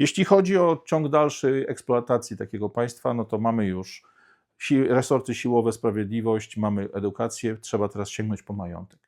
Jeśli chodzi o ciąg dalszy eksploatacji takiego państwa, no to mamy już si resorty siłowe, sprawiedliwość, mamy edukację, trzeba teraz sięgnąć po majątek.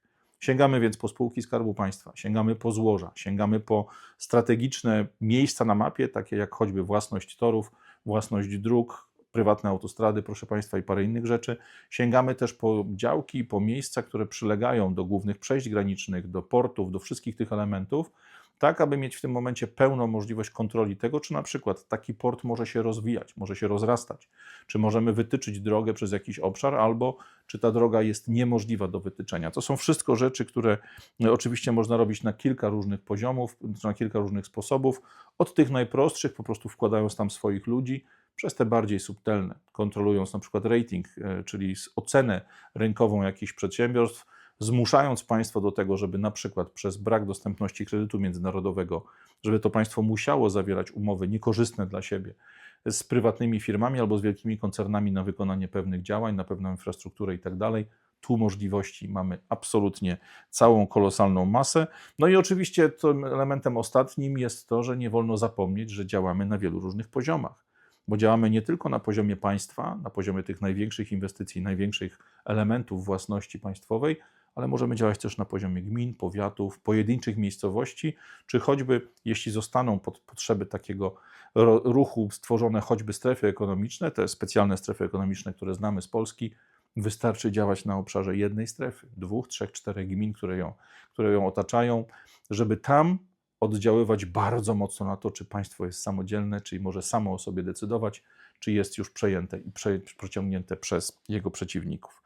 Sięgamy więc po spółki Skarbu Państwa, sięgamy po złoża, sięgamy po strategiczne miejsca na mapie, takie jak choćby własność torów, własność dróg, prywatne autostrady, proszę Państwa, i parę innych rzeczy. Sięgamy też po działki, po miejsca, które przylegają do głównych przejść granicznych, do portów, do wszystkich tych elementów, tak aby mieć w tym momencie pełną możliwość kontroli tego, czy na przykład taki port może się rozwijać, może się rozrastać, czy możemy wytyczyć drogę przez jakiś obszar, albo czy ta droga jest niemożliwa do wytyczenia. To są wszystko rzeczy, które e, oczywiście można robić na kilka różnych poziomów, na kilka różnych sposobów. Od tych najprostszych, po prostu wkładając tam swoich ludzi, przez te bardziej subtelne, kontrolując na przykład rating, e, czyli ocenę rynkową jakichś przedsiębiorstw, zmuszając państwo do tego, żeby na przykład przez brak dostępności kredytu międzynarodowego, żeby to państwo musiało zawierać umowy niekorzystne dla siebie z prywatnymi firmami albo z wielkimi koncernami na wykonanie pewnych działań, na pewną infrastrukturę i tak dalej. Tu możliwości mamy absolutnie całą kolosalną masę. No i oczywiście tym elementem ostatnim jest to, że nie wolno zapomnieć, że działamy na wielu różnych poziomach bo działamy nie tylko na poziomie państwa, na poziomie tych największych inwestycji, największych elementów własności państwowej, ale możemy działać też na poziomie gmin, powiatów, pojedynczych miejscowości, czy choćby, jeśli zostaną pod potrzeby takiego ruchu stworzone choćby strefy ekonomiczne, te specjalne strefy ekonomiczne, które znamy z Polski, wystarczy działać na obszarze jednej strefy, dwóch, trzech, czterech gmin, które ją, które ją otaczają, żeby tam oddziaływać bardzo mocno na to, czy państwo jest samodzielne, czyli może samo o sobie decydować, czy jest już przejęte i prze, przeciągnięte przez jego przeciwników.